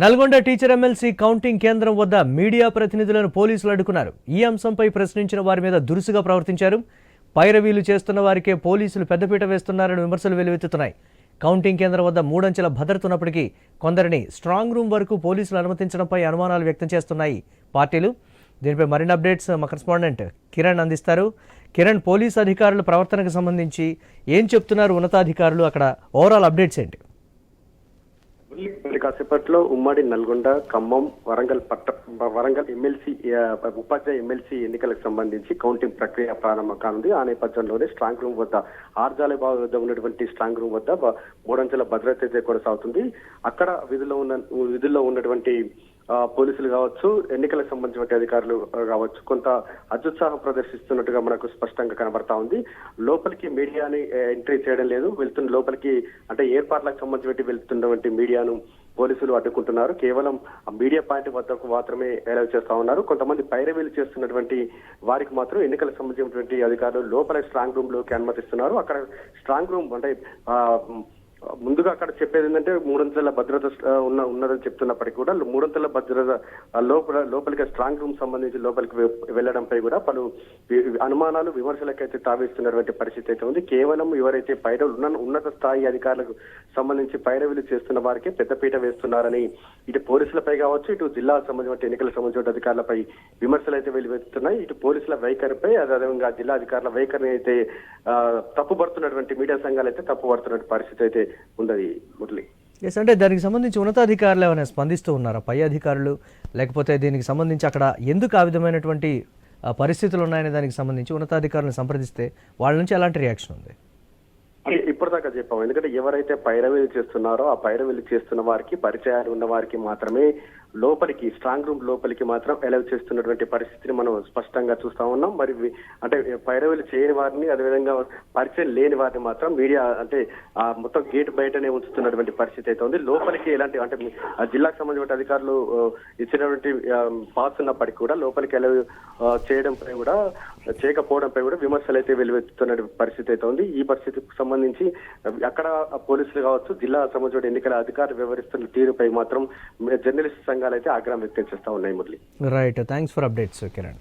Nalgonda teacher MLC counting కేంద్రం వద్ద media ప్రతినిధులను పోలీసులు అడ్డుకున్నారు. ఈ అంశంపై ప్రశ్నించిన వారి మీద దురుసుగా ప్రవర్తించారు. పైరవీలు చేస్తున్న వారికే పోలీసులు పెద్దపీట వేస్తున్నారని విమర్శలు వెలువెత్తుతున్నాయి కౌంటింగ్ కేంద్రం వద్ద మూడంచెల భద్రత ఉన్నప్పటికీ కొందరిని స్ట్రాంగ్ రూమ్ వరకు పోలీసులు అనుమతించడంపై అనుమానాలు వ్యక్తం చేస్తున్నాయి పార్టీలు. దీనిపై మరిన్ని అప్డేట్స్ మా కరెస్పాండెంట్ కిరణ్ అందిస్తారు. కిరణ్ పోలీస్ అధికారుల ప్రవర్తనకు సంబంధించి ఏం చెప్తున్నారు ఉన్నతాధికారులు? అక్కడ ఓవరాల్ అప్డేట్స్ ఏంటి? మరి కాసేపట్లో ఉమ్మడి నల్గొండ ఖమ్మం వరంగల్ పట్ట వరంగల్ ఎమ్మెల్సీ ఉపాధ్యాయ ఎమ్మెల్సీ ఎన్నికలకు సంబంధించి కౌంటింగ్ ప్రక్రియ ప్రారంభం కానుంది. ఆ నేపథ్యంలోనే స్ట్రాంగ్ రూమ్ వద్ద ఆర్జాల వద్ద ఉన్నటువంటి స్ట్రాంగ్ రూమ్ వద్ద మూడంచెల భద్రత అయితే కొనసాగుతుంది. అక్కడ విధుల్లో ఉన్న విధుల్లో ఉన్నటువంటి పోలీసులు కావచ్చు ఎన్నికలకు సంబంధించిన అధికారులు కావచ్చు కొంత అత్యుత్సాహం ప్రదర్శిస్తున్నట్టుగా మనకు స్పష్టంగా కనబడతా ఉంది. లోపలికి మీడియాని ఎంట్రీ చేయడం లేదు. వెళ్తున్న లోపలికి అంటే ఏర్పాట్లకు సంబంధించి వెళ్తున్నటువంటి మీడియాను పోలీసులు అడ్డుకుంటున్నారు. కేవలం మీడియా పాయింట్ వద్దకు మాత్రమే అలౌ చేస్తా ఉన్నారు. కొంతమంది పైరవీలు చేస్తున్నటువంటి వారికి మాత్రం ఎన్నికలకు సంబంధించినటువంటి అధికారులు లోపల స్ట్రాంగ్ రూమ్లోకి అనుమతిస్తున్నారు. అక్కడ స్ట్రాంగ్ రూమ్ అంటే ముందుగా అక్కడ చెప్పేది ఏంటంటే మూడంతల భద్రత ఉన్న ఉన్నదని చెప్తున్నప్పటికీ కూడా మూడంతల భద్రత లోపల లోపలికి స్ట్రాంగ్ రూమ్ సంబంధించి లోపలికి వెళ్ళడంపై వెళ్ళడంపై కూడా పలు అనుమానాలు విమర్శలకైతే తావిస్తున్నటువంటి పరిస్థితి అయితే ఉంది. కేవలం ఎవరైతే పైరవులు ఉన్న ఉన్నత స్థాయి అధికారులకు సంబంధించి పైరవీలు చేస్తున్న వారికి పెద్దపీట వేస్తున్నారని ఇటు పోలీసులపై కావచ్చు ఇటు జిల్లా సంబంధించిన ఎన్నికల సంబంధించిన అధికారులపై విమర్శలు అయితే వెలువెత్తున్నాయి ఇటు పోలీసుల వైఖరిపై అదేవిధంగా జిల్లా అధికారుల వైఖరిని అయితే తప్పుబడుతున్నటువంటి తప్పుపడుతున్నటువంటి మీడియా సంఘాలు అయితే తప్పుపడుతున్న పరిస్థితి అయితే ఉన్నది మురళి. ఎస్ అంటే దానికి సంబంధించి ఉన్నతాధికారులు ఏమైనా స్పందిస్తూ ఉన్నారా? పై అధికారులు లేకపోతే దీనికి సంబంధించి అక్కడ ఎందుకు ఆ విధమైనటువంటి పరిస్థితులు ఉన్నాయనే దానికి సంబంధించి ఉన్నతాధికారులను సంప్రదిస్తే వాళ్ళ నుంచి ఎలాంటి రియాక్షన్ ఉంది? ఇప్పటిదాకా చెప్పాము ఎందుకంటే ఎవరైతే పైరవీలు చేస్తున్నారో ఆ పైరవీలు చేస్తున్న వారికి పరిచయాలు ఉన్న వారికి మాత్రమే లోపలికి స్ట్రాంగ్ రూమ్ లోపలికి మాత్రం ఎలవ్ చేస్తున్నటువంటి పరిస్థితిని మనం స్పష్టంగా చూస్తా ఉన్నాం. మరి అంటే పైరవీలు చేయని వారిని అదేవిధంగా పరిచయం లేని వారిని మాత్రం మీడియా అంటే ఆ మొత్తం గేట్ బయటనే ఉంచుతున్నటువంటి పరిస్థితి అయితే ఉంది. లోపలికి ఎలాంటి అంటే జిల్లాకు సంబంధించిన అధికారులు ఇచ్చినటువంటి పాస్ ఉన్నప్పటికీ కూడా లోపలికి ఎలవ్ చేయడంపై కూడా చేయకపోవడంపై కూడా విమర్శలు అయితే వెలువెత్తుతున్న పరిస్థితి అయితే ఉంది. ఈ పరిస్థితికి సంబంధించి అక్కడ పోలీసులు కావచ్చు జిల్లా సంబంధించిన ఎన్నికల అధికారులు వ్యవహరిస్తున్న తీరుపై మాత్రం జర్నలిస్ట్ సంఘాలు అయితే ఆగ్రహం వ్యక్తం చేస్తా ఉన్నాయి Murali. Right thanks for updates Kiran